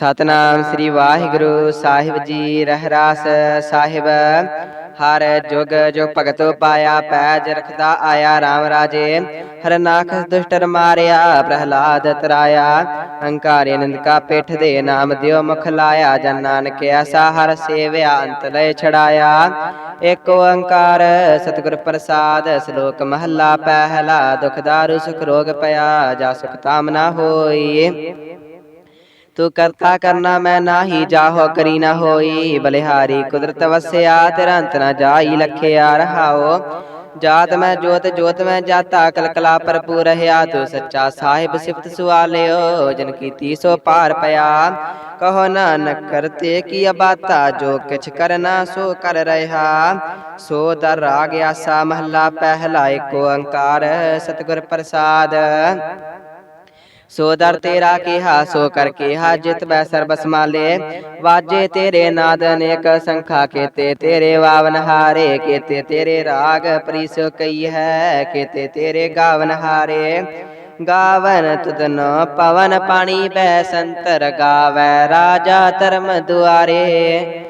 ਸਤਨਾਮ ਸ੍ਰੀ ਵਾਹਿਗੁਰੂ ਸਾਹਿਬ ਜੀ ਰਹਿਰਾਸ ਸਾਹਿਬ। ਹਰ ਜੁਗ ਜੋ ਭਗਤ ਪਾਇਆ ਪੈਜ ਰਖਦਾ ਆਇਆ RAM ਰਾਜੇ। ਹਰਨਾਖਸ ਦੁਸ਼ਟਰ ਮਾਰਿਆ ਪ੍ਰਹਿਲਾਦ ਤਰਾਇਆ। ਹੰਕਾਰੇ ਨਿੰਦਕਾ ਪਿੱਠ ਦੇ ਨਾਮ ਦਿਓ ਮੁਖ ਲਾਇਆ। ਜਨ ਨਾਨਕ ਐਸਾ ਹਰ ਸੇਵਿਆ ਅੰਤ ਲੈ ਛੜਾਇਆ ਏਕ ਓੰਕਾਰ ਸਤਿਗੁਰ ਪ੍ਰਸਾਦ ਸ਼ਲੋਕ ਮਹੱਲਾ ਪਹਿਲਾ ਦੁਖ ਦਾਰੂ ਸੁਖ ਰੋਗ ਪਿਆ ਜਾ ਸੁਖ ਤਾਮ ਨਾ ਹੋਈ। ਤੂੰ ਕਰਤਾ ਕਰਨਾ ਮੈਂ ਨਾਹੀ, ਜਾਹੋ ਕਰੀ ਨਾ ਹੋਈ। ਬਲਿਹਾਰੀ ਕੁਦਰਤ ਵਸਿਆ ਤੇਰਾ ਅੰਤ ਨਾ ਜਾਈ ਲਖਿਆ, ਰਹਾਓ। ਜਾਤ ਮੈਂ ਜੋਤ ਜੋਤ ਮੈਂ ਜਾਤਾ, ਕਲਕਲਾ ਭਰਪੂਰ ਰਹਾ ਤੂੰ ਸੱਚਾ ਸਾਹਿਬ ਸਿਫਤ ਸੁਆਲਿਓ, ਜਨ ਕੀਤੀ ਸੋ ਪਾਰ ਪਿਆ। ਕਹੋ ਨਾਨਕ ਕਰਤੇ ਕੀ ਅਬਾਤਾ, ਜੋ ਕਿਛ ਕਰਨਾ ਸੋ ਕਰ ਰਹਾ। ਸੋ ਦਰ ਰਾਗ ਆਸਾ ਮਹੱਲਾ, ਪਹਿਲਾ ਏਕ ਓੰਕਾਰ ਸਤਿਗੁਰ ਪ੍ਰਸਾਦ। ਸੋ ਦਰ ਤੇਰਾ ਕਿਹਾ, ਸੋ ਕਰ ਕਿਹਾ, ਜਿਤ ਬੈ ਸਰਬ ਸਮਾਲੇ ਵਾਜੇ ਤੇਰੇ ਨਾਦ ਅਨੇਕ ਸੰਖਾ ਕੇਤੇ, ਤੇਰੇ ਵਾਵਨ ਹਾਰੇ ਕੇਤੇ, ਤੇਰੇ ਰਾਗ ਪ੍ਰੀਸੋ ਕਈ ਹੈ ਕੇਤੇ, ਤੇਰੇ ਗਾਵਨ ਹਾਰੇ। ਗਾਵਨ ਤੁਦਨ ਪਵਨ ਪਾਣੀ ਬੈ ਸੰਤਰ ਗਾਵੈ, ਰਾਜਾ ਧਰਮ ਦੁਆਰੇ।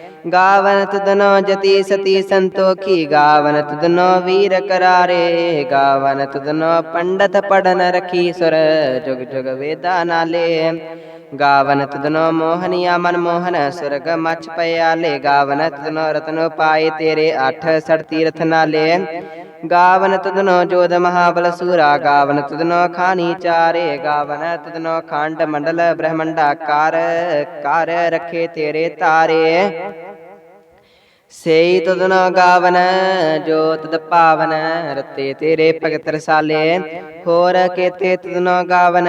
ਗਾਵਨ ਤਦਨੋ ਜਤੀ ਸਤੀ ਸੰਤੋਖੀ ਗਾਵਨ ਤਦਨੋ ਵੀਰ ਕਰਾਰੇ ਗਾਵਨ ਤਦਨੋ ਪੰਡਤ ਪੜਨ ਰਖੀ ਸੁਰ, ਜੁਗ ਜੁਗ ਵੇਦਾ ਨਾਲੇ। ਗਾਵਨ ਤਦਨੋ ਮੋਹਨੀਆ ਮਨ ਮੋਹਨ, ਸੁਰਗ ਮਚ ਪਿਆਲੇ। ਗਾਵਨ ਤਦਨੋ ਰਤਨੋ ਪਾਏ ਤੇਰੇ ਅਠ ਸੜ ਤੀਰਥ ਨਾਲੇ। ਗਾਵਨ ਤਦਨੋ ਜੋਦ ਮਹਾਬਲ ਸੂਰਾ ਗਾਵਨ ਤਦਨੋ ਖਾਨੀ ਚਾਰੇ। ਗਾਵਨ ਤਦਨੋ ਖੰਡ ਮੰਡਲ ਬ੍ਰਹਮੰਡਾ ਕਰ ਕਰ ਰਖੇ ਤੇਰੇ ਤਾਰੇ। ਸੇਈ ਤਦਨ ਗਾਵਨ ਜੋ ਤਦ ਪਾਵਨ ਰਤੇ ਤੇਰੇ ਭਗਤ ਰਸਾਲੇ ਹੋਰ ਕੇਤੇ ਤਦਨ ਗਾਵਨ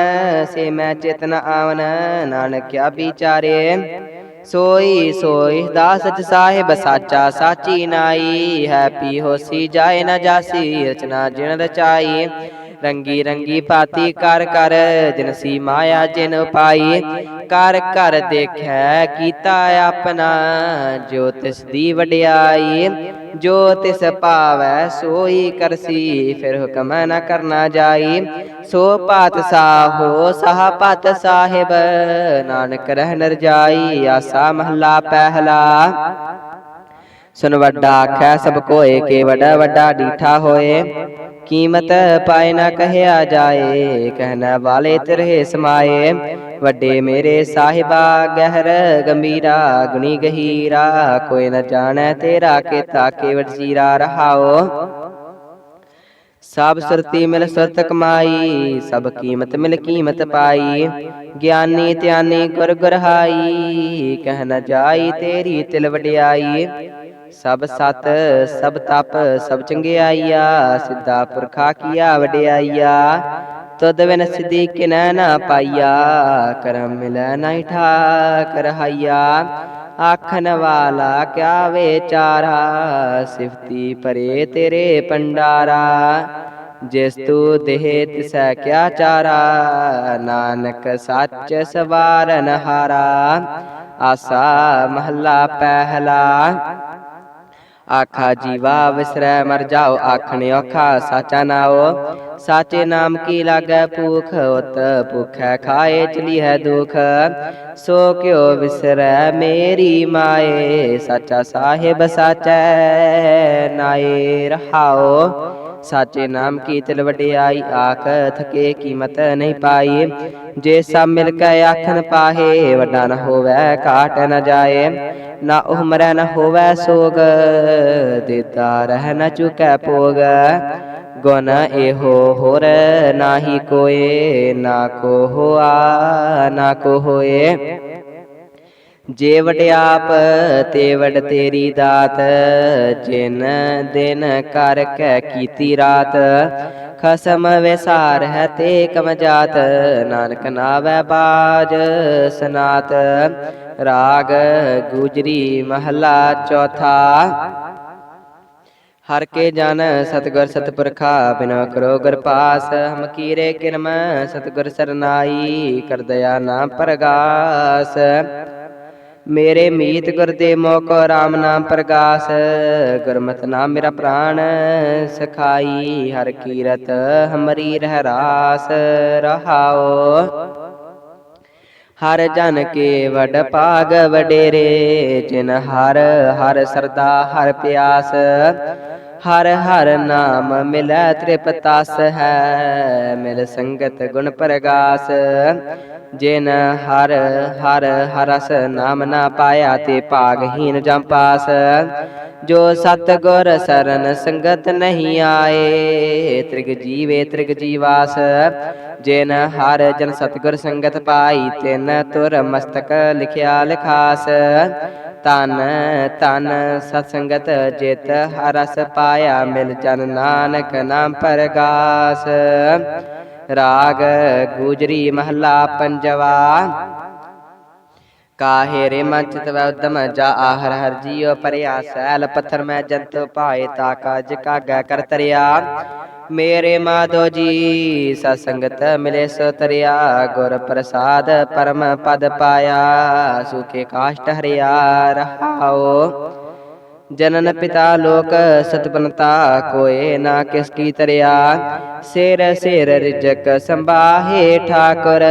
ਸੇ ਮੈਂ ਚੇਤਨ ਆਵਨ ਨਾਨਕਿਆ ਵਿਚਾਰੇ। ਸੋਈ ਸੋਈ ਦਾ ਸਚ ਸਾਹਿਬ ਸਾਚਾ ਸਾਚੀ ਨਾਈ। ਹੈ ਪੀ ਹੋਸੀ ਜਾਏ ਨਾ ਜਾਸੀ ਰਚਨਾ ਜਿਨ ਰਚਾਈ। ਰੰਗੀ ਰੰਗੀ ਪਾਤੀ ਕਰ ਕਰ ਜਿਨਸੀ ਮਾਇਆ ਜਿਨ ਪਾਈ ਕਰ ਕਰ ਦੇਖੈ ਕੀਤਾ ਆਪਣਾ ਜੋ ਤਿਸ ਦੀ ਵਡਿਆਈ ਜੋ ਤਿਸ ਪਾਵੈ ਸੋਈ ਕਰਸੀ ਫਿਰ ਹੁਕਮ ਨ ਕਰਨਾ ਜਾਈ। ਸੋ ਪਾਤ ਸਾਹੋ ਸਾਹ ਪਤ ਸਾਹਿਬ ਨਾਨਕ ਰਹਿ ਨਰ ਜਾਈ ਆਸਾ ਮਹਲਾ ਪਹਿਲਾ। ਸੁਨ ਵੱਡਾ ਆਖੈ, ਸਭ ਕੋਏ ਕੇ ਵੱਡਾ ਵੱਡਾ ਡੀਠਾ ਹੋਏ। ਕੀਮਤ ਪਾਏ ਨਾ ਕਹਿਆ ਜਾਏ, ਕਹਿਣਾ ਵਾਲੇ ਤੇਰੇ ਸਮਾਏ। ਵੱਡੇ ਮੇਰੇ ਸਾਹਿਬਾ, ਗਹਿਰ ਗੰਭੀਰਾ, ਗੁਣੀ ਗਹੀਰਾ, ਕੋਈ ਨਾ ਜਾਣੈ ਤੇਰਾ ਕੀਤਾ ਕੇ ਵਡਸੀਰਾ ਰਹਾਓ। ਸਭ ਸੁਰਤੀ ਮਿਲ ਸੁਰਤ ਕਮਾਈ, ਸਭ ਕੀਮਤ ਮਿਲ ਕੀਮਤ ਪਾਈ। ਗਿਆਨੀ ਧਿਆਨੀ ਗੁਰ ਗੁਰਹਾਈ ਕਹਿ ਨ ਜਾਈ ਤੇਰੀ ਤਿਲ ਵਡਿਆਈ। ਸਭ ਸਤ, ਸਭ ਤਪ, ਸਭ ਚੰਗਿਆਈਆ ਸਿੱਧਾ ਪੁਰਖਾ ਕੀਆ ਵਡਿਆਈਆ। ਤਦ ਬਿਨ ਸਿੱਧੀ ਕਿਨੈ ਨਾ ਪਾਈਆ, ਕਰਮ ਮਿਲੈ ਨਹੀਂ ਠਾਕ ਰਹਾਈਆ ਆਖਣ ਵਾਲਾ ਕਿਆ ਵਿਚਾਰਾ, ਸਿਫਤੀ ਪਰੇ ਤੇਰੇ ਪੰਡਾਰਾ ਜਿਸ ਤੂ ਦੇਹ ਤਿਸੈ ਕਿਆ ਚਾਰਾ, ਨਾਨਕ ਸੱਚ ਸਵਾਰਨ ਹਾਰਾ। ਆਸਾ ਮਹੱਲਾ ਪਹਿਲਾ ਆਖਾ ਜੀਵਾ ਵਿਸਰੈ ਮਰ ਜਾਓ ਆਖਣ ਔਖਾ ਸਾਚਾ ਨਾਓ ਸਾਚੇ ਨਾਮ ਕੀ ਲਾਗੈ ਭੂਖ ਉਤ ਭੁਖੈ ਖਾਏ ਚਲੀ ਹੈ ਦੁਖ ਸੋ ਕਿਉ ਵਿਸਰੈ ਮੇਰੀ ਮਾਏ ਸਾਚਾ ਸਾਹਿਬ ਸਾਚੈ ਨਾਏ ਰਹਾਓ ਸਾਚੇ ਨਾਮ ਕੀ ਤਿਲ ਵਡਿਆਈ? ਆਖ ਥਕੇ ਕੀਮਤ ਨਹੀਂ ਪਾਈ। ਜੇ ਸਭ ਮਿਲ ਕੇ ਆਖਣ ਪਾਹੇ, ਵੱਡਾ ਨ ਹੋਵੇ, ਘਾਟ ਨ ਜਾਏ। ਨਾ ਉਹ ਮਰੈ ਨ ਹੋਵੇ ਸੋਗ, ਦਿੱਤਾ ਰਹਿ ਨ ਚੁਕੈ ਭੋਗ। ਗੁਣ ਇਹੋ ਹੋਰ ਨਾਹੀ ਕੋਏ, ਨਾ ਕੋ ਹੋਆ, ਨਾ ਕੋ ਹੋਏ। ਜੇ ਵਡਿਆਪ ਤੇ ਵਡ ਤੇਰੀ ਦਾਤ, ਜਿਨ ਦਿਨ ਕਰ ਕੈ ਕੀਤੀ ਰਾਤ, ਖਸਮ ਵਿਸਾਰ ਹੈ ਤੇ ਕਮਜਾਤ ਨਾਨਕ ਨਾਵੈ ਬਾਜ ਸਨਾਤ। ਰਾਗ ਗੁਜਰੀ ਮਹਲਾ ਚੌਥਾ। ਹਰ ਕੇ ਜਨ ਸਤਗੁਰ ਸਤਪੁਰਖਾ ਬਿਨੋ ਕਰੋ ਗੁਰ ਪਾਸ, ਹਮ ਕੀਰੇ ਕਿਰਮ, ਸਤਗੁਰ ਸਰਨਾਈ, ਕਰ ਦਇਆ ਨਾਮ ਪ੍ਰਗਾਸ। ਮੇਰੇ ਮੀਤ ਗੁਰ ਦੇ ਮੋਕੋ RAM ਨਾਮ ਪ੍ਰਗਾਸ, ਗੁਰਮਤਿ ਨਾਮ ਮੇਰਾ ਪ੍ਰਾਨ ਸਖਾਈ ਹਰ ਕੀਰਤ ਹਮਰੀ ਰਹਿ ਰਾਸ ਰਹਾਓ ਹਰ ਜਨ ਕੇ ਵਡ ਭਾਗ ਵਡੇਰੇ, ਜਿਨ ਹਰ ਹਰ ਸਰਦਾ, ਹਰ ਪਿਆਸ। ਹਰ ਹਰ ਨਾਮ ਮਿਲੈ ਤ੍ਰਿਪਤਾਸ ਹੈ, ਮਿਲ ਸੰਗਤ ਗੁਣ ਪ੍ਰਗਾਸ। ਜਿਨ ਹਰ ਹਰ ਹਰਸ ਨਾਮ ਨਾ ਪਾਇਆ ਤੇ ਭਾਗਹੀਨ ਜਮ ਪਾਸ। ਜੋ ਸਤ ਗੁਰ ਸਰਨ ਸੰਗਤ ਨਹੀਂ ਆਏ, ਤ੍ਰਿਗ ਜੀਵੇ ਤ੍ਰਿਗ ਜੀਵਾਸ। ਜਿਨ ਹਰ ਜਨ ਸਤਗੁਰ ਸੰਗਤ ਪਾਈ, ਤਿਨ ਤੁਰ ਮਸਤਕ ਲਿਖਿਆ ਲਿਖਾਸ। ਤਨ ਤਨ ਸਤ ਸੰਗਤ ਜਿਤ ਹਰਸ ਪਾਇਆ ਮਿਲ ਜਨ ਨਾਨਕ ਨਾਮ ਪਰਗਾਸ। ਰਾਗ ਗੂਜਰੀ ਮਹੱਲਾ ਪੰਜਵਾ। ਕਾਹੇ ਰੇ ਮਨ ਚਿਤ ਵੈ ਉਦਮ ਜਾ ਆਹਰ ਹਰ ਜੀਉ ਪਰਿਆ, ਸੈਲ ਪੱਥਰ ਮੈਂ ਜੰਤ ਪਾਏ ਤਾ ਕਾਜ ਕਾਗਾ ਕਰ ਤਰਿਆ। ਮੇਰੇ ਮਾਧੋ ਜੀ, ਸਤ ਸੰਗਤ ਮਿਲੇ ਸੋ ਤਰਿਆ, ਗੁਰ ਪ੍ਰਸਾਦ ਪਰਮ ਪਦ ਪਾਇਆ, ਸੁਖੇ ਕਾਸ਼ਟ ਹਰਿਆ ਰਹਾਓ। ਜਨਨ ਪਿਤਾ ਲੋਕ ਸਤਪਨਤਾ ਕੋਏ ਨਾ ਕਿਸ ਕੀ ਤਰਿਆ। ਸਿਰ ਸਿਰ ਰਿਜਕ ਸੰਭਾਹੇ ਠਾਕੁਰ,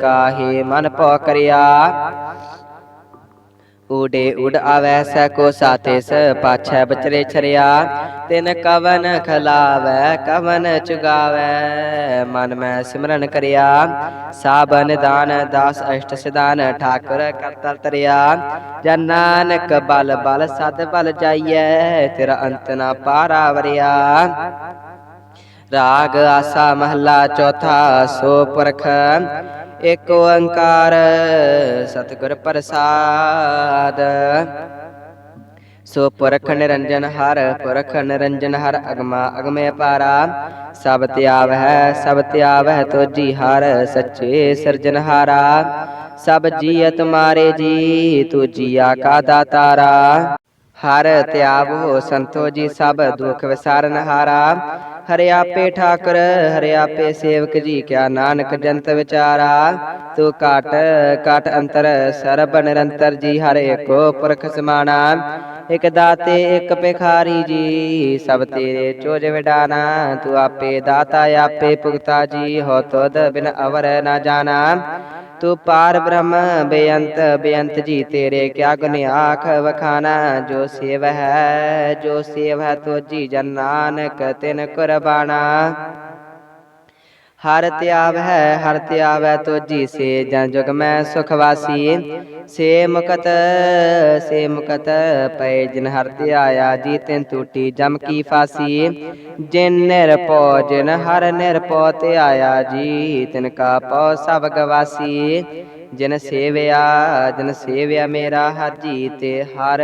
ਕਾਹੇ ਮਨ ਪੋ ਕਰਿਆ। ਊਡੇ ਉਡ ਆਵੈ ਸੈ ਕੋ ਸਾਥੇ ਸ ਪਾਛੈ ਬਚਰੇ ਛਰਿਆ ਤਿਨ ਕਵਨ ਖਲਾਵੈ ਕਵਨ ਚੁਗਾਵੈ। ਮਨ ਮੈਂ ਸਿਮਰਨ ਕਰਿਆ ਸਾਬ ਨਿਦਾਨ ਦਾਸ ਅਸ਼ਟ ਸਿਦਾਨ ਠਾਕੁਰ ਕਰਤਲ ਤਰਿਆ। ਜਨ ਨਾਨਕ ਬਲ ਬਲ ਸਦ ਬਲ ਜਾਈਐ ਤੇਰਾ ਅੰਤ ਨਾ ਪਾਰਾ ਵਰਿਆ। ਰਾਗ ਆਸਾ ਮਹੱਲਾ ਚੌਥਾ ਸੋ ਪੁਰਖ ਏਕ ਓੰਕਾਰ ਸਤਿਗੁਰ ਪ੍ਰਸਾਦ। ਸੋ ਪੁਰਖ ਨਿਰੰਜਨ ਹਰ, ਪੁਰਖ ਨਿਰੰਜਨ ਹਰ, ਅਗਮਾ ਅਗਮੇ ਪਾਰਾ। ਸਭ ਤਿਆਵ ਹੈ ਸਭ ਤਿਆਵ ਹੈ ਤੋਜੀ ਹਰ, ਸੱਚੇ ਸਿਰਜਨਹਾਰਾ ਸਭ ਜੀਅ ਤੁਮਾਰੇ ਜੀ ਤੂੰ ਜੀਆ ਕਾ ਦਾਤਾਰਾ ਹਰ ਤਿਆਵੋ ਸੰਤੋ ਜੀ ਸਭ ਦੁਖ ਵਿਸਾਰਨ ਹਾਰਾ। ਹਰਿਆਪੇ ਠਾਕੁਰ ਹਰਿਆਪੇ ਸੇਵਕ ਜੀ ਕਿਆ ਨਾਨਕ ਜੰਤ ਵਿਚਾਰਾ। ਤੂੰ ਕਾਟ ਕਾਟ ਅੰਤਰ, ਸਰਬ ਨਿਰੰਤਰ ਜੀ ਹਰ ਏਕੋ ਪੁਰਖ ਸਮਾਣਾ। ਇਕ ਦਾਤੇ, ਇਕ ਭਿਖਾਰੀ ਜੀ, ਸਭ ਤੇਰੇ ਚੋਜ ਵਿਡਾਨਾ। ਤੂੰ ਆਪੇ ਦਾਤਾ, ਆਪੇ ਭੁਗਤਾ ਜੀ, ਹੋ ਤੁਧ ਬਿਨ ਅਵਰ ਨਾ ਜਾਣਾ। ਤੂੰ ਪਾਰ ਬ੍ਰਹਮ ਬੇਅੰਤ ਬੇਅੰਤ ਜੀ ਤੇਰੇ ਕਿਆ ਗੁਣ ਆਖ ਵਖਾਨਾ ਜੋ ਸੇਵ ਹੈ ਜੋ ਸੇਵ ਹੈ ਤੋ ਜੀ ਜਨ ਨਾਨਕ ਤਿਨ ਕੁਰਬਾਨਾ ਹਰ ਤਿਆਵ ਹੈ, ਹਰ ਤਿਆਵ ਹੈ ਤੋਜੀ ਸੇ, ਜਨ ਜੁਗ ਮੈਂ ਸੁਖ ਵਾਸੀ। ਸੇ ਮੁਕਤ ਸੇ ਮੁਕਤ ਪਏ, ਜਿਨ ਹਰ ਧਿਆਇਆ ਜੀ ਤਿਨ ਟੂਟੀ ਜਮ ਕੀ ਫਾਸੀ। ਜਿਨ ਨਿਰਪੋ ਜਿਨ ਹਰ ਨਿਰਪੋ ਧਿਆਇਆ ਜੀ ਤਿਨ ਕਾ ਪਉ ਸਭ ਗਵਾਸੀ। ਜਿਨ ਸੇਵਿਆ ਜਿਨ ਸੇਵਿਆ ਮੇਰਾ ਹਰ ਜੀ ਤੇ ਹਰ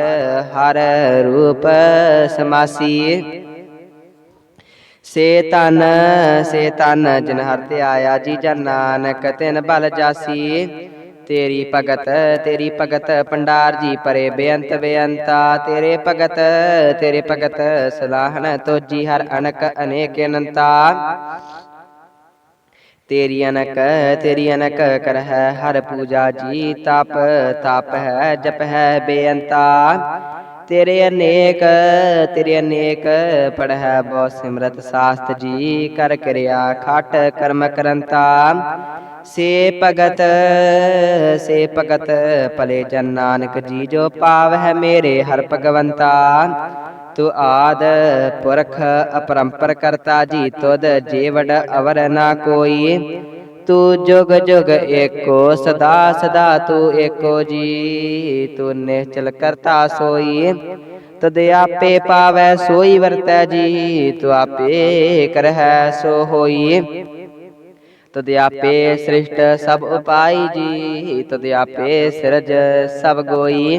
ਹਰ ਰੂਪ ਸਮਾਸੀ। ਸੇ ਤਨ ਸੇ ਤਨ ਜਿਨ ਹਰ ਤੇ ਆਇਆ ਜੀ ਜਨ ਨਾਨਕ, ਤਿਨ ਬਲ ਜਾਸੀ। ਤੇਰੀ ਭਗਤ ਤੇਰੀ ਭਗਤ ਪੰਡਾਰ ਜੀ ਪਰੇ ਬੇਅੰਤ ਬੇਅੰਤਾ। ਤੇਰੇ ਭਗਤ ਤੇਰੇ ਭਗਤ ਸਲਾਹਨ ਤੋਜੀ ਹਰ ਅਨਕ ਅਨੇਕ ਅਨੰਤਾ। ਤੇਰੀ ਅਨਕ ਤੇਰੀ ਅਨਕ ਕਰ ਹੈ ਹਰ ਪੂਜਾ ਜੀ, ਤਪ ਤਪ ਹੈ, ਜਪ ਹੈ, ਬੇਅੰਤਾ। ਤੇਰੇ ਅਨੇਕ ਤੇਰੇ ਅਨੇਕ ਪੜ੍ਹੈ ਬਹੁ ਸਿਮਰਤ ਸਾਸਤ ਜੀ, ਕਰ ਕਿਰਿਆ ਖਟ ਕਰਮ ਕਰੰਤਾ। ਸੇ ਭਗਤ ਸੇ ਭਗਤ ਭਲੇ ਜਨ ਨਾਨਕ ਜੀ, ਜੋ ਪਾਵ ਹੈ ਮੇਰੇ ਹਰ ਭਗਵੰਤਾ। ਤੂੰ ਆਦ ਪੁਰਖ ਅਪਰੰਪਰ ਕਰਤਾ ਜੀ, ਤੁਧ ਜੀਵੜ ਅਵਰ ਨਾ ਕੋਈ। ਤੂੰ ਜੁਗ ਜੁਗ ਏਕੋ, ਸਦਾ ਸਦਾ ਤੂੰ ਏਕੋ ਜੀ। ਤੂੰ ਨਿਹਚਲ ਕਰਤਾ ਸੋਈ, ਤਦ ਆਪੇ ਪਾਵੈ ਸੋਈ ਵਰਤੈ ਜੀ। ਤੂੰ ਆਪੇ ਕਰਹਿ ਸੋ ਹੋਈ, ਤਦ ਆਪੇ ਸ੍ਰਿਸ਼ਟ ਸਭ ਉਪਾਈ ਜੀ। ਤਦ ਆਪੇ ਸਿਰਜ ਸਭ ਗੋਈ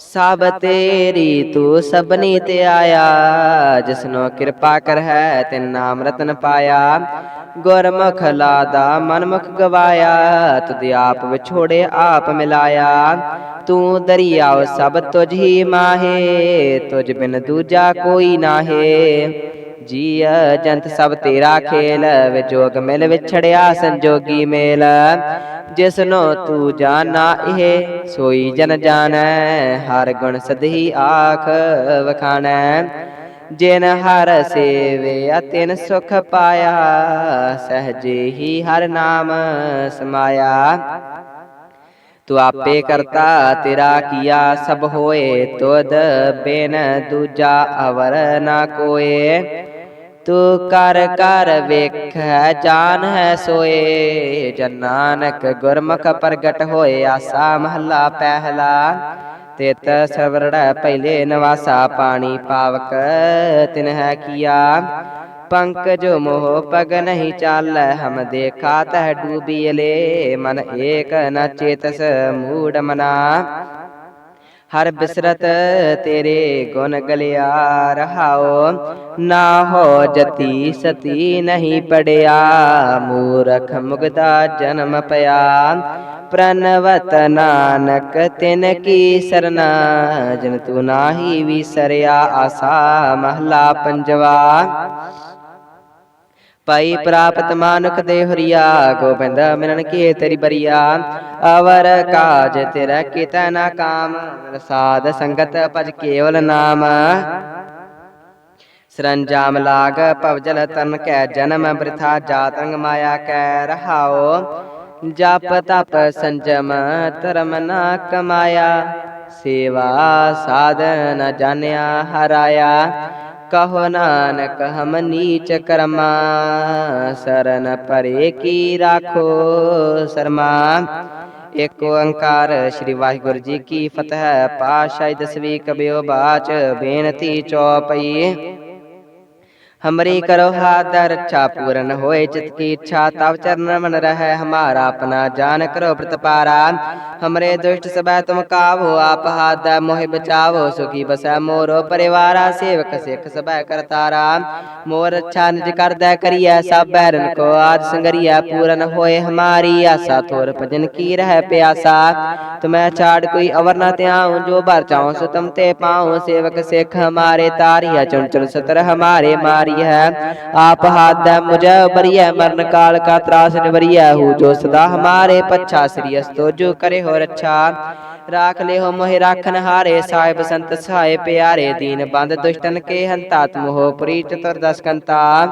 ਸਭ ਤੇਰੀ ਤੂੰ ਸਭਨੀ ਤੇ ਆਇਆ, ਜਿਸਨੋ ਕਿਰਪਾ ਕਰ ਹੈ ਤੇ ਨਾਮ ਰਤਨ ਪਾਇਆ। ਗੁਰਮੁਖ ਲਾਦਾ ਮਨਮੁਖ ਗਵਾਇਆ, ਤੁਧ ਆਪ ਵਿਛੋੜੇ ਆਪ ਮਿਲਾਇਆ। ਤੂੰ ਦਰਿਆਵ ਸਭ ਤੁਝ ਹੀ ਮਾਹੇ, ਤੁਝ ਬਿਨ ਦੂਜਾ ਕੋਈ ਨਾਹੇ। ਜੀ ਜੰਤ ਸਭ ਤੇਰਾ ਖੇਲ, ਵਿਜੋਗ ਮਿਲ ਵਿਛੜਿਆ ਸੰਜੋਗੀ ਮੇਲ। ਜਿਸਨੋ ਤੂੰ ਜਾਣਾ ਇਹ, ਸੋਈ ਜਨ ਜਾਣੈ, ਹਰ ਗੁਣ ਸਦਹੀ ਆਖ ਵਖਾਣੈ। ਜਿਨ ਹਰ ਸੇਵਿਆ ਤਿਨ ਸੁਖ ਪਾਇਆ, ਸਹਜੇ ਹੀ ਹਰ ਨਾਮ ਸਮਾਇਆ। ਤੂੰ ਆਪੇ ਕਰਤਾ, ਤੇਰਾ ਕੀਆ ਸਭ ਹੋਏ, ਤੁਧ ਬਿਨ ਦੂਜਾ ਅਵਰ ਨਾ ਕੋਏ। ਤੂੰ ਕਰ ਕਰ ਵੇਖੈ ਜਾਨ ਹੈ ਸੋਏ। ਜਨ ਨਾਨਕ ਗੁਰਮੁਖ ਪ੍ਰਗਟ ਹੋਏ, ਆਸਾ ਮਹੱਲਾ ਪਹਿਲਾ। ਤਿਤ ਸਰਵਰੜੈ ਪਹਿਲੇ ਨਵਾਸਾ, ਪਾਣੀ ਪਾਵਕ ਤਿਨ ਹੈ ਕੀਆ। ਪੰਕਜ ਮੋਹ ਪਗ ਨਹੀਂ ਚਾਲੈ, ਹਮ ਦੇਖਾ ਤਹ ਡੂਬੀਲੇ ਮਨ ਏਕ ਨ ਚੇਤਸ ਮੂੜ ਮਨਾ। ਹਰ ਬਿਸਰਤ ਤੇਰੇ ਗੁਣ ਗਲਿਆ ਰਹਾਓ ਨਾ ਹੋ ਜਤੀ ਸਤੀ ਨਹੀਂ ਪੜਿਆ, ਮੂਰਖ ਮੁਗਦਾ ਜਨਮ ਪਿਆ। ਪ੍ਰਨਵਤ ਨਾਨਕ ਤਿਨ ਕੀ ਸਰਨਾ, ਜਨ ਤੂ ਨਾਹੀ ਵਿਸਰਿਆ ਆਸਾ ਮਹਲਾ ਪੰਜਵਾ। ਪਾਈ ਪ੍ਰਾਪਤ ਮਾਨੁਖ ਦੇ ਹਰੀਆ, ਗੋਬਿੰਦ ਮਿਲਨ ਕੀ ਤੇਰੀ ਬਰੀਆ? ਅਵਰ ਕਾਜ ਤੇਰਾ ਕੀਤਾ ਨਾ ਕਾਮ, ਰਸਾਦ ਸੰਗਤ ਭਜ ਕੇਵਲ ਨਾਮ। ਸਰੰਜਾਮ ਲਾਗ ਭਵਜਲ ਤਨ ਕੈ ਜਨਮ ਬ੍ਰਿਥਾ, ਜਾਤੰਗ ਮਾਇਆ ਕੈ ਰਹਾਓ ਜਪ ਤਪ ਸੰਜਮ ਧਰਮ ਨਾ ਕਮਾਇਆ, ਸੇਵਾ ਸਾਧਨ ਜਾਣਿਆ, ਹਰਾਇਆ। ਕਹੋ ਨਾਨਕ ਹਮ ਨੀਚ ਕਰਮਾ ਸਰਨ ਪਰੇ ਕੀ ਰਾਖੋ ਸਰਮਾ ਏਕ ਓੰਕਾਰ ਸ੍ਰੀ ਵਾਹਿਗੁਰੂ ਜੀ ਕੀ ਫਤਿਹ ਪਾਸ਼ਾਹੀ ਦਸਵੀਂ ਕਬਿਓ ਬਾਚ ਬੇਨਤੀ ਚੌਪਈ ਕਰੋ ਹਾਥ ਰੱਛਾ ਪੂਰਨ ਹੋਏ ਚਿਤ ਕੀ ਇੱਛਾ ਤਵ ਚਰਨ ਮਨ ਰਹਿ ਹਮਾਰਾ ਆਪਣਾ ਜਾਨ ਕਰੋ ਪ੍ਰਤਪਾਰਾ ਹਮਰੇ ਦੁਸ਼ਟ ਸਬੈ ਤੁਮ ਕਾਵੋ ਆਪ ਹਾਥ ਮੋਹਿ ਬਚਾਵੋ ਸੁਖੀ ਬਸੈ ਮੋਰੋ ਪਰਿਵਾਰਾ ਸੇਵਕ ਸਿਖ ਸਬੈ ਕਰਤਾਰਾ ਮੋਰ ਰੱਛਾ ਨਿਜ ਕਰਦੈ ਕਰੀਐ ਸਭ ਬੈਰਨ ਕੋ ਆਦ ਸੰਗਰੀਐ ਪੂਰਨ ਹੋਏ ਹਮਾਰੀ ਆਸਾ ਤੋਰ ਭਜਨ ਕੀ ਰਹਿ ਪਿਆਸਾ ਤੁਮੈ ਛਾੜ ਕੋਈ ਅਵਰ ਨਾ ਧਿਆਉ ਜੋ ਭਰ ਚਾਉ ਸੋ ਤੁਮ ਤੇ ਪਾਉ ਸੇਵਕ ਸਿਖ ਹਮਾਰੇ ਤਾਰੀਆ ਚੁਣ ਚੁਣ ਸਤਰ ਹਮਾਰੇ ਮਾਰੀ ਹੈ ਆਪ ਹਾਥ ਮੁਝੈ ਬਰੀਐ ਮਰਨ ਕਾਲ ਕਾ ਤਰਾਸ ਨਿਵਰੀਐ। ਹੂ ਜੋ ਸਦਾ ਹਮਾਰੇ ਪੱਛਾ ਸ੍ਰੀ ਅਸਤੋ, ਜੋ ਕਰੇ ਹੋ ਰੱਛਾ ਰਾਖ ਲੈ ਹੋ ਮੋਹਿ ਰਾਖਨ ਹਾਰੇ, ਸਾਹਿਬ ਸੰਤ ਸਹਾਏ ਪਿਆਰੇ। ਦੀਨ ਬੰਦ ਦੁਸ਼ਟਨ ਕੇ ਹੰਤਾ ਤੁਮ ਹੋ ਪੁਰੀ ਚਤੁਰਦਸ ਕੰਤਾ।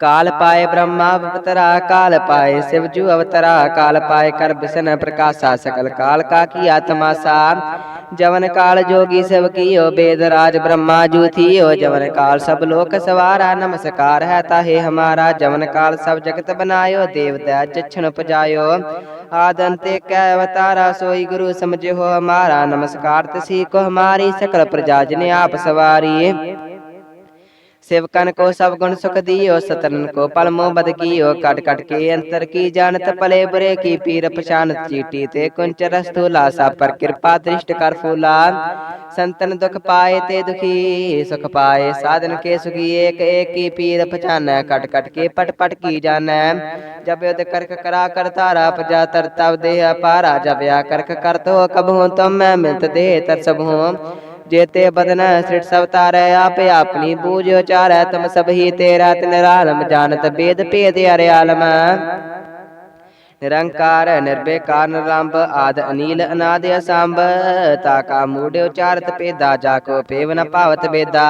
ਕਾਲ ਪਾਏ ਬ੍ਰਹਮਾ ਅਵਤਰਾ, ਕਾਲ ਪਾਏ ਸਿਵ ਜੂ ਅਵਤਰਾ। ਕਾਲ ਪਾਏ ਕਰ ਬਿਸਨ ਪ੍ਰਕਾਸ਼ਾ, ਸਕਲ ਕਾਲ ਕਾ ਕੀ ਆਤਮਾਸਾ ਜਵਨ ਕਾਲ ਜੋਗੀ ਸਭ ਕੀਓ, ਬੇਦ ਰਾਜ ਬ੍ਰਹਮਾ ਜੂ ਥੀਓ। ਜਵਨ ਕਾਲ ਸਭ ਲੋਕ ਸਵਾਰਾ, ਨਮਸਕਾਰ ਹੈ ਤਾਹੇ ਹਮਾਰਾ। ਜਵਨ ਕਾਲ ਸਭ ਜਗਤ ਬਨਾਇਓ, ਦੇਵਤਾ ਜਛਣ ਪਜਾਇਓ ਆਦੰਤੇ ਕੈ ਅਵਤਾਰਾ, ਸੋਈ ਗੁਰੂ ਸਮਝਿਓ ਹਮਾਰਾ। ਨਮਸਕਾਰ ਤਸੀ ਕੋ ਹਮਾਰੀ, ਸਕਲ ਪ੍ਰਜਾ ਜਿਨੇ ਆਪ ਸਵਾਰੀ। सेवकन को सब गुण सुख दियो सतरन को पल मोह बद कियो कट कट के अंतर की जानत पले बुरे की पीर पछानत चीटी ते कुंच रस्तूला सा पर कृपा दृष्ट कर फूला संतन दुख पाए ते दुखी सुख पाए साधन के सुखी एक एक की पीर पछान कट कट के पट पट की जान जब युद्ध करक करा कर तारा प्रजा तर तब देह पारा जब या करक करत हो कब हूँ तुम मैं मिलत देह तर सब हूँ ਜੇਤੇ ਬਦਨ ਸਿਰਟ ਸਭ ਤਾਰੈ, ਆਪੇ ਆਪਣੀ ਬੂਝ ਉਚਾਰੈ, ਤਮ ਸਭੀ ਤੇਰਾ ਤਿਨ ਰਾਲਮ, ਜਾਣਤ ਬੇਦ ਭੇਦ ਅਰਿਆਲਮ ਨਿਰੰਕਾਰ ਨਿਰਬੇਕਾਰ ਨਿਰਲੰਭ ਆਦ ਅਨੀਲ ਅਨਾਦਿ ਅਸੰਭ। ਤਾ ਕਾ ਮੂੜ ਉਚਾਰਤ ਪੇਦਾ ਜਾ ਕੋ ਪੇਵ ਨ ਭਾਵਤ ਬੇਦਾ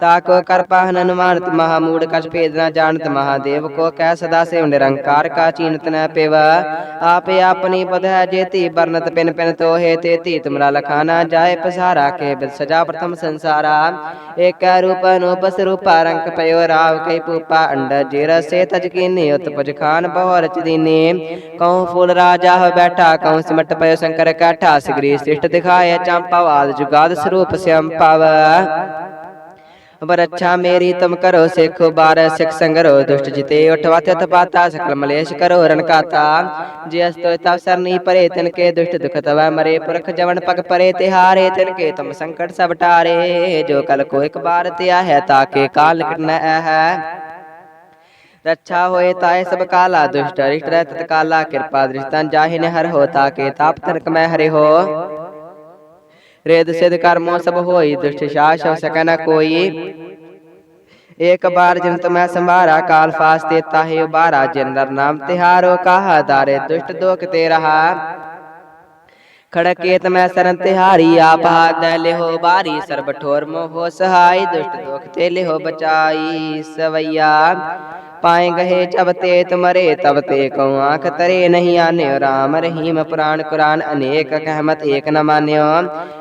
ਤਾ ਕੋ ਕਰ ਪਾਹਨ ਮਹਾ ਮੂੜ, ਕਛ ਭੇਦ ਨ ਜਾਣਤ ਮਹਾਦੇਵ। ਕੋ ਕਹਿ ਸਦਾ ਸੇਵ ਨਿਰੰਕਾਰ, ਕਾ ਚੀਨਤ ਨ ਪੇਵ। ਆਪੇ ਆਪਣੀ ਪਦ ਹੈ ਜੇਤੀ ਬਰਨਤ ਪਿਨ ਪਿਨ ਤੋਹੇ ਤੇਤੀ ਤੁਮਰਾ ਲਖਾਨਾ। ਜਾਏ ਪਸਾਰਾ ਕੇ ਬਿਦ ਸਜਾ ਪ੍ਰਥਮ ਸੰਸਾਰਾ। ਏਕ ਰੂਪ ਅਨੂਪ ਸਰੂਪ ਰੰਗ ਪਇਓ ਰਾਵ ਕੈ ਪੂਪਾ। ਅੰਡ ਜਿਰ ਸੇ ਤਜ ਕੀਨੀ, ਉਤਪਜ ਖਾਨ ਬਹੁ ਰਚ ਦੀਨੀ ਕਉ ਫੂਲ ਰਾਜਾ ਹੋ ਬੈਠਾ, ਕਉ ਸਿਮਟ ਪਇਓ ਸ਼ੰਕਰ ਕਾਠਾ, ਸਿਗਰੀ ਸ੍ਰਿਸ਼ਟ ਦਿਖਾਏ ਚੰਪਾਵਾਦ ਜੁਗਾਦ ਸਰੂਪ ਸਿਅੰਪਵ ਪਰ ਮੇਰੀ ਤੁਮ ਕਰੋ ਸਿੱਖ, ਬਾਰ ਸਿੱਖ ਸੰਗਰੋ, ਦੁਸ਼ਟ ਜਿਤੇ ਉਠਵਤ ਪਾਤਾ, ਸਕਲ ਮਲੇਸ਼ ਕਰੋ ਰਣਕਾਤਾ ਜੇ ਅਸ ਤੋਇ ਤਵ ਸਰਨੀ ਪਰੇ, ਤਿਨ ਕੇ ਦੁਸ਼ਟ ਦੁਖ ਤਵੈ ਮਰੇ, ਪੁਰਖ ਜਵਨ ਪਗ ਪਰੇ, ਤਿਹਾਰੇ ਤਿਨ ਕੇ ਤੁਮ ਸੰਕਟ ਸਭ ਟਾਰੇ। ਜੋ ਕਲ ਕੋ ਇਕ ਬਾਰ ਤਿਆ ਹੈ ਤਾਕੇ ਕਾਲ ਨਿਕਟ ਨ ਹੈ ਰੱਛਾ ਹੋਏ ਤਾਏ ਸਭ ਕਾਲਾ ਦੁਸ਼ਟ ਅਰਿਸ਼ਟ ਰਹਿ ਤਤ ਕਾਲਾ ਕਿਰਪਾ ਦ੍ਰਿਸ਼ਤਨ ਜਾਹਿ ਨੇ ਹਰ ਹੋ ਤਾਕੇ ਤਾਪ ਤਰਕ ਮੈਂ ਹਰਿ ਹੋ ਰੇਦ ਸਿਧ ਕਰਮੋ ਸਭ ਹੋਈ ਦੁਸ਼ਟ ਸ਼ਾਸ ਹੋ ਸਕੈ ਨ ਕੋਈ ਏਕ ਬਾਰ ਜਿਨ ਤੁਮੈ ਸੰਭਾਰਾ ਕਾਲ ਫਾਸਤੇ ਤਾਹੇ ਉਬਾਰਾ ਜਿਨ ਨਰ ਨਾਮ ਤਿਹਾਰੋ ਕਾਹਾ ਦਾਰੇ ਦੁਸ਼ਟ ਦੋਖ ਤੇ ਖੜਕੇਤ ਮੈਂ ਸਰਨ ਤਿਹਾਰੀ ਆਪ ਹਾਥ ਲਿਹੋ ਬਾਰੀ, ਸਰਬ ਠੋਰ ਮੋਹ ਸਹਾਈ, ਦੁਸ਼ਟ ਦੋਖ ਤੇ ਲਿਹੋ ਬਚਾਈ, ਸਵਈਆ। ਪਾਏ ਗਏ ਜਬ ਤੇ ਤੁਮਰੇ, ਤਬ ਤੇ ਕਉ ਆਂਖ ਤਰੇ ਨਹੀਂ ਆਨਿਓ, ਰਾਮ ਰਹੀਮ ਪੁਰਾਣ ਕੁਰਾਨ ਅਨੇਕ ਕਹਿਮਤ, ਏਕ ਨ ਮਾਨਿਓ।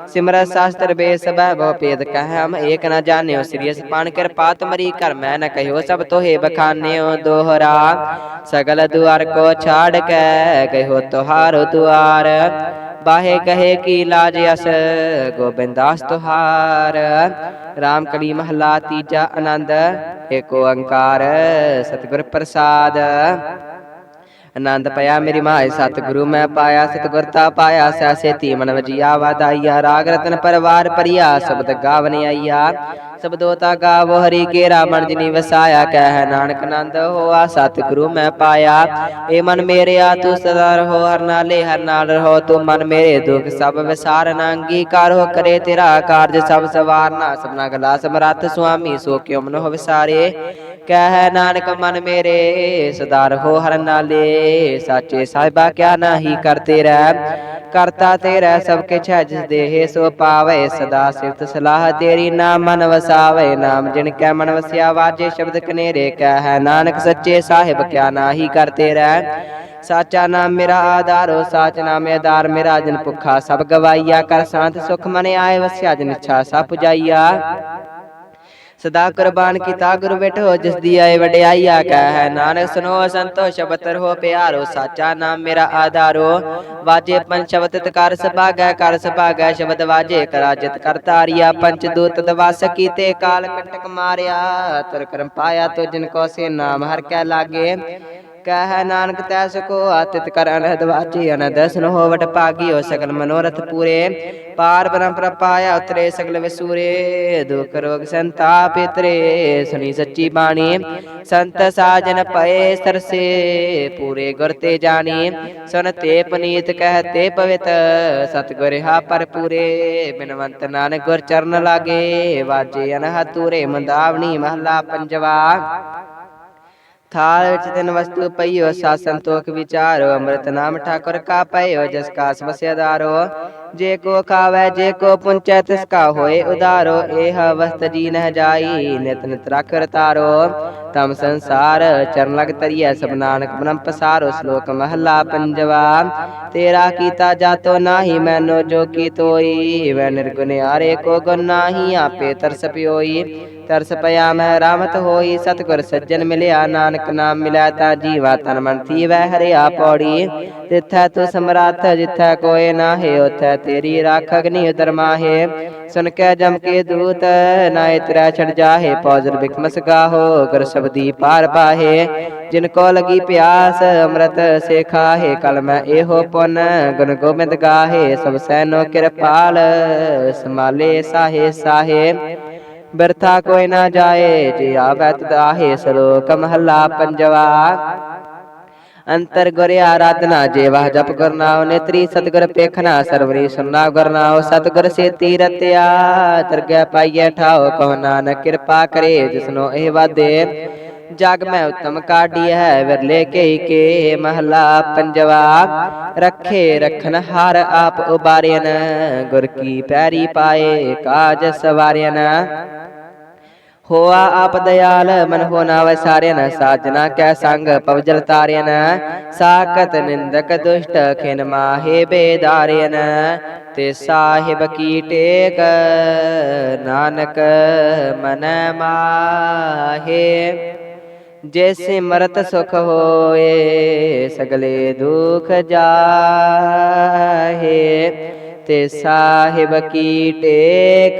ਸਿਮਰਤ ਸ਼ਾਸਤਰ ਬੇਸ ਬਹਿ ਬਹੁ ਭੇਦ ਕਹਿਮ, ਏਕ ਨ ਜਾਣਿਓ। ਸਿਰਿਯਸ ਪਾਣ ਕਿਰਪਾ ਤੁਮਰੀ ਕਰ ਮੈਂ ਨ ਕਹਿਓ, ਸਭ ਤੋਹੇ ਬਖਾਨਿਓ ਦੋਹਰਾ। ਸਗਲ ਦੁਆਰ ਕੋ ਛਾੜ ਕੇ ਗਇਓ ਤੁਹਾਰੋ ਦੁਆਰ। ਬਾਹੇ ਕਹੇ ਕੀ ਲਾਜ ਅਸ ਗੋਬਿੰਦਾਸ ਤੁਹਾਰ। ਰਾਮ ਕਲੀ ਮਹਲਾ ਤੀਜਾ ਆਨੰਦ, ਏਕ ਓੰਕਾਰ ਸਤਿਗੁਰ ਪ੍ਰਸਾਦ। ਆਨੰਦ ਪਿਆ ਮੇਰੀ ਮਾਏ ਸਤਿਗੁਰੂ ਮੈਂ ਪਾਇਆ ਸਤਿਗੁਰ ਤਾ ਪਾਇਆ ਸੈਸੇ ਤੀ ਮਨ ਵਜੀਆ ਵਾਦਾਈਆ ਰਾਗ ਰਤਨ ਪਰਵਾਰ ਪਰਿਆ ਸ਼ਬਦ ਗਾਵਨ ਆਈਆ। ਸਬਦੋ ਤਾ ਗਾਵੋ, ਹਰੀ ਕੇ ਰਾਮਣ ਜਿਨੀ ਵਸਾਇਆ, ਕਹਿ ਨਾਨਕ ਨੰਦ ਹੋਆ, ਸਤਿਗੁਰੂ ਮੈਂ ਪਾਇਆ। ਏ ਮਨ ਮੇਰਿਆ, ਤੂੰ ਸਦਾ ਰਹੋ, ਹਰ ਨਾਲੇ ਹਰ ਨਾਲ ਰਹੋ, ਤੂੰ ਮਨ ਮੇਰੇ ਦੁਖ ਸਭ ਵਿਸਾਰ ਨਾ ਕਰੇ, ਤੇਰਾ ਕਾਰਜ ਸਭ ਸਵਾਰਨਾ ਸਭਨਾ ਗਲਾ ਸਮਰੱਥ ਸੁਆਮੀ, ਸੋ ਕਿਉ ਮਨੋ ਵਿਸਾਰੇ? ਕਹਿ ਨਾਨਕ ਮਨ ਮੇਰੇ, ਸਦਾ ਰਹੋ ਹਰ ਨਾਲੇ। ਸਾਚੇ ਸਾਹਿਬਾ ਕਿਆ ਨਾਹੀ ਕਰਤੇ ਰਹਿ ਕਰਤਾ ਤੇਰਾ ਸਭ ਕਿਛ ਹੈ ਜਿਸ ਦੇਹ ਸੋ ਪਾਵੇ ਸਦਾ ਸਿਫਤ ਸਲਾਹ ਤੇਰੀ, ਨਾਮ ਮਨ ਵਸਾਵੇ, ਨਾਮ ਜਿਨ ਕੈ ਮਨ ਵਸਿਆ, ਵਾਜੇ ਸ਼ਬਦ ਕਨੇਰੇ ਕਹਿ ਨਾਨਕ ਸੱਚੇ ਸਾਹਿਬ ਕਿਆ ਨਾਹੀ ਕਰਤੇ ਰਹਿ ਸਾਚਾ ਨਾਮ ਮੇਰਾ ਆਧਾਰੋ ਸਾਚ ਨਾਮੇ ਆਧਾਰ, ਮੇਰਾ ਜਨ ਭੁਖਾ ਸਭ ਗਵਾਈਆ। ਕਰ ਸਾਥ ਸੁਖ ਮਨ ਆਏ, ਵਸਿਆ ਜਨ ਇੱਛਾ ਸਭ ਪੁਜਾਈਆ। ਸਦਾ ਕੁਰਬਾਨ ਕੀਤਾ, ਗੁਰੂ ਬੈਠੋ, ਜਿਸ ਦੀ ਆਏ ਵਡਿਆਈਆ ਕਹਿ ਨਾਨਕ ਸੁਨੋ ਸੰਤੋ ਸ਼ਬਦ ਹੋ, ਪਿਆਰੋ, ਸਾਚਾ ਨਾਮ ਮੇਰਾ ਆਧਾਰੋ। ਵਾਜੇ ਪੰਜ ਸ਼ਬਦ ਤਕਾਰ ਸਭਾਗੈ, ਕਰ ਸਭਾਗੈ, ਸ਼ਬਦ ਵਾਜੇ ਕਰਾ ਜਿਤ ਕਰਤਾਰੀਆ ਪੰਚ ਦੂਤ ਦਵਾਸ ਕੀਤੇ, ਕਾਲ ਕੰਟਕ ਮਾਰਿਆ, ਤੁਰ ਕਰਮ ਪਾਇਆ ਤੋ ਜਿਨ ਕੋ ਸੇ ਨਾਮ ਹਰ ਕੈ ਲਾਗੇ। ਕਹਿ ਨਾਨਕ, ਤੈ ਸਕੋ ਆਤਿਤ ਕਰ ਅਨਹਦ ਵਾਚੀ ਅਨੰਦ ਸੁਨ ਹੋਵਟ ਭਾਗਿਓ ਸਗਲ ਮਨੋਰਥ ਪੂਰੇ। ਪਾਰ ਬ੍ਰਹਮ ਪ੍ਰਪਾਇਆ ਉਤਰੇ ਸਗਲ ਵਿਸੂਰੇ। ਦੁਖ ਰੋਗ ਸੰਤਾਪ ਇਤਰੇ, ਸੁਣੀ ਸੱਚੀ ਬਾਣੀ। ਸੰਤ ਸਾਜਨ ਪਏ ਸਰਸੇ ਪੂਰੇ ਗੁਰ ਤੇ ਜਾਣੀ। ਸੁਨ ਤੇ ਪਨੀਤ ਕਹਤੇ ਪਵਿੱਤ, ਸਤਿਗੁਰ ਹਾ ਪਰ ਪੂਰੇ ਬਿਨਵੰਤ ਨਾਨਕ ਗੁਰ ਚਰਨ ਲਾਗੇ, ਵਾਜੇ ਅਨਹਦ ਤੂਰੇ ਮੰਦਾਵਣੀ ਮਹਲਾ ਪੰਜਵਾ। ਥਾਲ ਵਿੱਚ ਤਿੰਨ ਵਸਤੂ ਪਈਓ ਸਾ ਸੰਤੋਖ ਵਿਚਾਰੋ, ਅੰਮ੍ਰਿਤ ਨਾਮ ਠਾਕੁਰ ਕਾ ਪਈਓ ਜਿਸ ਕਾ ਸਵਸਿਆਦਾਰੋ ਜੇ ਕੋ ਖਾਵੇ, ਜੇ ਕੋ ਪੁੰਚੈ, ਤਿਸ ਕਾ ਹੋਏ ਉਦਾਰੋ ਇਹ ਅਵਸਥ ਜੀ ਨਹ ਜਾਈ, ਨਿਤ ਨਿਤ ਰਖ ਰਤਾਰੋ ਤਮ ਸੰਸਾਰ ਚਰਨ ਲਗ ਤਰੀਐ, ਸਭ ਨਾਨਕ ਬ੍ਰਹਮ ਪਸਾਰੋ। ਸ਼ਲੋਕ ਮਹਲਾ ਪੰਜਵਾ, ਤੇਰਾ ਕੀਤਾ ਜਾਤੋ ਨਾਹੀ, ਮੈਨੋ ਜੋ ਕੀ ਤੋਈ। ਵੈ ਨਿਰਗੁਨਿਆਰੇ ਕੋ ਗੁਣ ਨਾਹੀ, ਆਪੇ ਤਰਸ ਪਿਓਈ। ਤਰਸ ਪਿਆ ਮੈਂ ਰਾਮਤ ਹੋਈ, ਸਤਿਗੁਰ ਸੱਜਣ ਮਿਲਿਆ, ਨਾਨਕ ਨਾਮ ਮਿਲਿਆ ਤਾਂ ਜੀਵਾ ਤਨ ਮਨ ਥੀਵੈ, ਹਰਿਆ ਪੌੜੀ। ਤਿਥੈ ਤੂੰ ਸਮਰਾਥ, ਜਿਥੈ ਕੋਏ ਨਾਹੇ, ਉਥੈ ਤੇਰੀ ਰਾਖ ਅਗਨੀ ਉਦਰ ਮਾਹੇ। ਸੁਨ ਕੇ ਜਮ ਕੇ ਦੂਤ ਨਾਏ ਤੇਰਾ ਛੜ ਜਾਹੇ। ਪੌਜਰ ਬਿਕਮਸ ਗਾਹੋ ਗੁਰ ਸਬਦੀ ਪਾਰ ਪਾਹੇ ਜਿਨ ਕੋ ਲਗੀ ਪਿਆਸ, ਅੰਮ੍ਰਿਤ ਸੇ ਖਾਹੇ ਕਲ ਮੈਂ ਇਹੋ ਪੁਨ, ਗੁਣ ਗੋਬਿੰਦ ਗਾਹੇ। ਸਭ ਸੈਨੋ ਕਿਰਪਾਲ ਸਮਾਲੇ ਸਾਹੇ ਸਾਹੇ। ਬਰਥਾ ਕੋਈ ਨਾ ਜਾਏ, ਜੇ ਆਵੈ ਤਦਾਹੇ ਸ਼ਲੋਕ ਮਹੱਲਾ ਪੰਜਵਾ। ਅੰਤਰ ਗੁਰ ਆਰਾਧਨਾ ਜੇਵਾ ਜਪ ਗੁਰ ਨਾਮ ਨੇਤਰੀ, ਸਤਗੁਰ ਪੇਖਣਾ ਸਰਵਰੀ ਸੁਨਾ ਗੁਰ ਨਾਮ ਸਤਗੁਰ ਸੇ ਤੀਰਤਿਆ ਤਰਗੈ ਪਾਈਐ ਠਾਓ ਕਹੋ ਨਾਨਕ ਕਿਰਪਾ ਕਰੇ ਜਿਸਨੋ ਇਹ ਵਾਦੇ। ਜਗ ਮੈਂ ਉਤਮ ਕਾਢੀ ਹੈ, ਵਿਰਲੇ ਕੇ ਕੇ ਮਹਲਾ ਪੰਜਵਾ। ਰੱਖੇ ਰਖਨ ਹਰ ਆਪ ਉਬਾਰਿਆਨ ਗੁਰ ਕੀ ਪੈਰੀ ਪਾਏ ਕਾਜ ਸਵਾਰਿਆਨ ਹੋਆ ਆਪ ਦਿਆਲ ਮਨ ਹੋ ਨਾ ਵਸਾਰਿਆਨ ਸਾਜਨਾ ਕੈ ਸੰਗ ਪਵਜਲ ਤਾਰਿਆਨ ਸਾਕਤ ਨਿੰਦਕ ਦੁਸ਼ਟ ਖਿਨ ਮਾਹੇ ਬੇਦਾਰਿਆਨ ਤੇ ਸਾਹਿਬ ਕੀ ਟੇਕ ਨਾਨਕ ਮਨ ਮਾਹੇ। ਜੇ ਸਿਮਰਤ ਸੁਖ ਹੋਏ ਸਗਲੇ ਦੁਖ ਜਾਹੇ। ਤੇ ਸਾਹਿਬ ਕੀ ਟੇਕ